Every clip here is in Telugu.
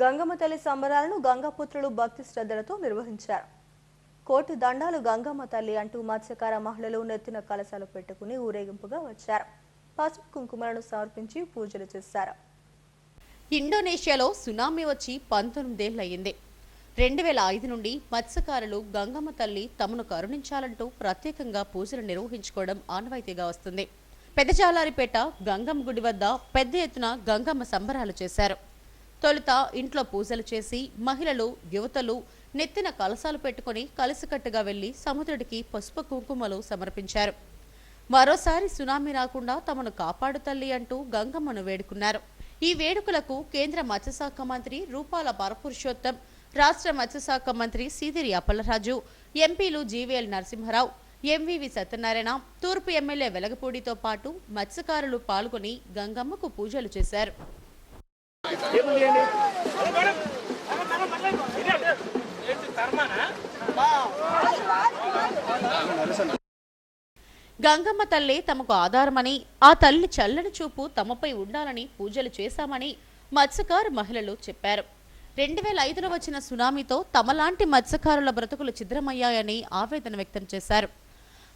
గంగమ్మ తల్లి సంబరాలను గంగాపుత్రులు భక్తి శ్రద్ధలతో నిర్వహించారు. కోటి దండాలు గంగమ్మ తల్లి అంటూ మత్స్యకార మహిళలు నెత్తిన కలశాలు పెట్టుకుని ఊరేగింపుగా వచ్చారు. పసుపు కుంకుమలను సమర్పించి పూజలు చేశారు. ఇండోనేషియాలో సునామీ వచ్చి పంతొమ్మిదేళ్ళయ్యింది. రెండు వేల ఐదు నుండి మత్స్యకారులు గంగమ్మ తల్లి తమను కరుణించాలంటూ ప్రత్యేకంగా పూజలు నిర్వహించుకోవడం ఆనవాయితీగా వస్తుంది. పెద్దజాలారిపేట గంగమ్మ గుడి వద్ద పెద్ద ఎత్తున గంగమ్మ సంబరాలు చేశారు. తొలుత ఇంట్లో పూజలు చేసి మహిళలు యువతలు నెత్తిన కలసాలు పెట్టుకుని కలిసికట్టుగా వెళ్ళి సముద్రుడికి పసుపు కుంకుమలు సమర్పించారు. మరోసారి సునామీ రాకుండా తమను కాపాడు తల్లి అంటూ గంగమ్మను వేడుకున్నారు. ఈ వేడుకలకు కేంద్ర మత్స్యశాఖ మంత్రి రూపాల పరపురుషోత్తం రాష్ట్ర మత్స్యశాఖ మంత్రి సీదిరి అప్పలరాజు ఎంపీలు జీవీఎల్ నరసింహారావు ఎంవివి సత్యనారాయణ తూర్పు ఎమ్మెల్యే వెలగపూడితో పాటు మత్స్యకారులు పాల్గొని గంగమ్మకు పూజలు చేశారు. గంగమ్మ తల్లి తమకు ఆధారమని ఆ తల్లి చల్లని చూపు తమపై ఉండాలని పూజలు చేశామని మత్స్యకారు మహిళలు చెప్పారు. రెండు వేల ఐదులో వచ్చిన సునామీతో తమలాంటి మత్స్యకారుల బ్రతుకులు ఛిద్రమయ్యాయని ఆవేదన వ్యక్తం చేశారు.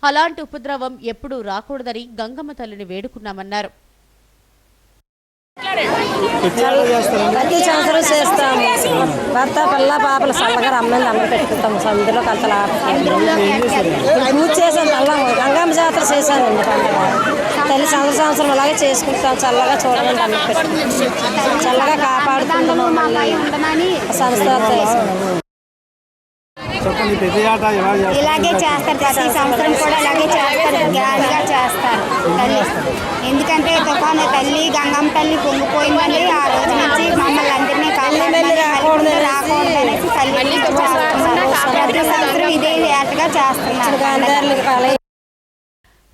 అలాంటి ఉపద్రవం ఎప్పుడూ రాకూడదని గంగమ్మ తల్లిని వేడుకున్నామన్నారు. ప్రతి సంవత్సరం చేస్తాము. భర్త పిల్ల పాపలు చల్లగా రమ్మని అమ్మ పెట్టుకుంటాము. సందులో కలతలు పూజ చేసాను తల్లం. గంగమ్మ జాతర చేశానండి పండుగ తల్లి సంవత్సరం సంవత్సరం అలాగే చేసుకుంటాం. చల్లగా చూడమని అమ్మ పెట్టుకుంటాం. చల్లగా కాపాడుతుంది మమ్మల్ని సంస్థ చెప్పండి ప్రతి ఆట ఎలా చేస్తారు ఇలాగే చేస్తారు ప్రతి సంవత్సరం కూడా అలాగే చేస్తారు గ్రాండ్గా చేస్తారు తల్లి. ఎందుకంటే తుఫాను తల్లి గంగమ్మ తల్లి పొంగిపోయిందని ఆ రోజు నుంచి మమ్మల్ని అందరినీ కాపాడమని మళ్ళీ రాకూడదు అనేసి తల్లి చేస్తున్నారు. ప్రతి సంవత్సరం ఇదే ఏటగా చేస్తున్నారు.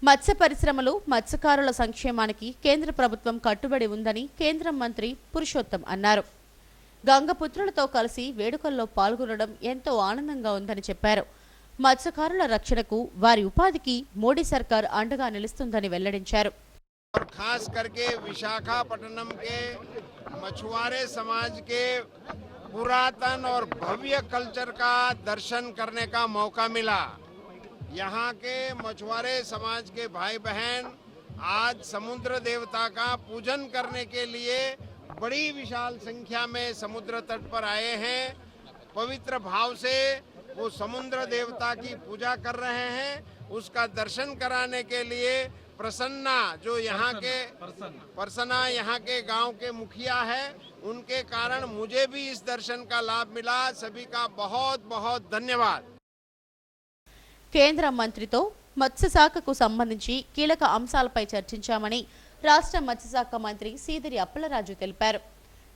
మత్స్య పరిశ్రమలు మత్స్యకారుల సంక్షేమానికి కేంద్ర ప్రభుత్వం కట్టుబడి ఉందని కేంద్ర మంత్రి పురుషోత్తం అన్నారు. గంగపుత్రులతో కలిసి వేడుకల్లో పాల్గొనడం ఎంతో ఆనందంగా ఉందని చెప్పారు మత్స్యకారుల రక్షణకు వారి ఉపాధికి మోడీ సర్కార్ అండగా నిలుస్తుందని వెల్లడించారు और खास करके विशाखापट्टनम के मछुआरे समाज के पुरातन और भव्य कल्चर का दर्शन करने का मौका मिला यहाँ के मछुआरे समाज के भाई बहन आज समुद्र देवता का पूजन करने के लिए बड़ी विशाल संख्या में समुद्र तट पर आए हैं पवित्र भाव से वो समुद्र देवता की पूजा कर रहे हैं उसका दर्शन कराने के लिए प्रसन्ना जो यहाँ के प्रसन्ना यहाँ के गांव के मुखिया है उनके कारण मुझे भी इस दर्शन का लाभ मिला सभी का बहुत बहुत धन्यवाद కేంద్ర మంత్రితో మత్స్యశాఖకు సంబంధించి కీలక అంశాలపై చర్చించామని రాష్ట్ర మత్స్యశాఖ మంత్రి సీదిరి అప్పలరాజు తెలిపారు.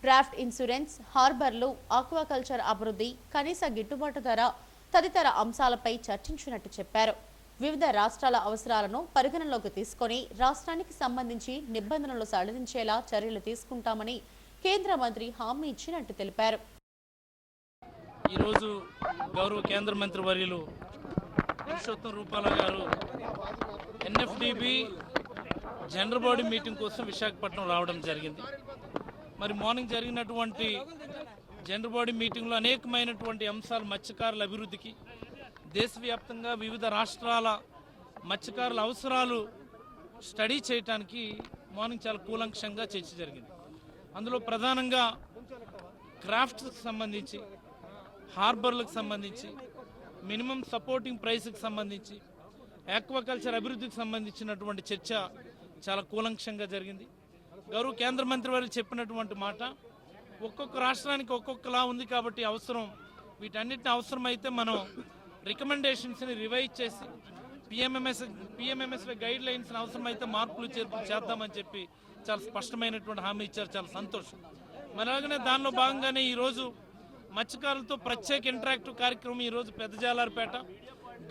డ్రాఫ్ట్ ఇన్సూరెన్స్ హార్బర్లు ఆక్వాకల్చర్ అభివృద్ధి కనీస గిట్టుబాటు ధర తదితర అంశాలపై చర్చించినట్టు చెప్పారు. వివిధ రాష్ట్రాల అవసరాలను పరిగణనలోకి తీసుకొని రాష్ట్రానికి సంబంధించి నిబంధనలు సడలించేలా చర్యలు తీసుకుంటామని కేంద్ర మంత్రి హామీ ఇచ్చినట్టు తెలిపారు. ఈరోజు గౌరవ కేంద్ర మంత్రి వర్యులు పురుషోత్తం రూపాల గారు ఎన్ఎఫ్డిబి జనరల్ బాడీ మీటింగ్ కోసం విశాఖపట్నం రావడం జరిగింది. మరి మార్నింగ్ జరిగినటువంటి జనరల్ బాడీ మీటింగ్లో అనేకమైనటువంటి అంశాలు మత్స్యకారుల అభివృద్ధికి దేశవ్యాప్తంగా వివిధ రాష్ట్రాల మత్స్యకారుల అవసరాలు స్టడీ చేయడానికి మార్నింగ్ చాలా కూలంక్షంగా చర్చ జరిగింది. అందులో ప్రధానంగా క్రాఫ్ట్స్కి సంబంధించి హార్బర్లకు సంబంధించి మినిమం సపోర్టింగ్ ప్రైస్కి సంబంధించి ఆక్వాకల్చర్ అభివృద్ధికి సంబంధించినటువంటి చర్చ చాలా కూలంక్షంగా జరిగింది. గౌరవ కేంద్ర మంత్రి వారు చెప్పినటువంటి మాట ఒక్కొక్క రాష్ట్రానికి ఒక్కొక్కలా ఉంది కాబట్టి అవసరం. వీటన్నిటిని అవసరమైతే మనం రికమెండేషన్స్ని రివైజ్ చేసి పిఎంఎంఎస్ పిఎంఎంఎస్ గైడ్ లైన్స్ని అవసరమైతే మార్పులు చేర్పులు చేద్దామని చెప్పి చాలా స్పష్టమైనటువంటి హామీ ఇచ్చారు. చాలా సంతోషం. మరి అలాగనే దానిలో భాగంగానే ఈరోజు మత్స్యకారులతో ప్రత్యేక ఇంటరాక్టివ్ కార్యక్రమం ఈరోజు పెద్దజాలారిపేట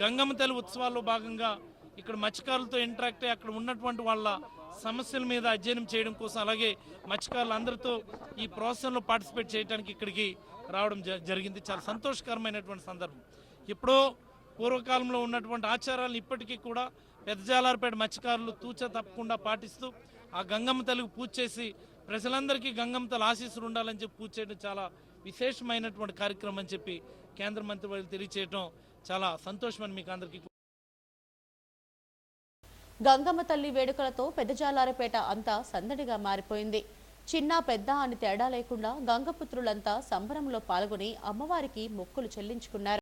గంగమ్మ తల్లి ఉత్సవాల్లో భాగంగా ఇక్కడ మత్స్యకారులతో ఇంటరాక్ట్ అయ్యి అక్కడ ఉన్నటువంటి వాళ్ళ సమస్యల మీద అధ్యయనం చేయడం కోసం అలాగే మత్స్యకారులందరితో ఈ ప్రాసెస్లో పార్టిసిపేట్ చేయడానికి ఇక్కడికి రావడం జ- జరిగింది. చాలా సంతోషకరమైనటువంటి సందర్భం. ఎప్పుడో పూర్వకాలంలో ఉన్నటువంటి ఆచారాలను ఇప్పటికీ కూడా పెద్దజాలారిపేట మత్స్యకారులు తూచ తప్పకుండా పాటిస్తూ ఆ గంగమ్మ తల్లికి పూజ చేసి ప్రజలందరికీ గంగమ్మ తల్లి ఆశీస్సులు ఉండాలని చెప్పి పూజ చేయడం చాలా విశేషమైనటువంటి కార్యక్రమం అని చెప్పి కేంద్ర మంత్రి వాళ్ళు తెలియచేయడం చాలా సంతోషమని మీకు అందరికీ గంగమ్మ తల్లి వేడుకలతో పెద్దజాలారపేట అంతా సందడిగా మారిపోయింది. చిన్న పెద్ద అని తేడా లేకుండా గంగపుత్రులంతా సంబరంలో పాల్గొని అమ్మవారికి మొక్కులు చెల్లించుకున్నారు.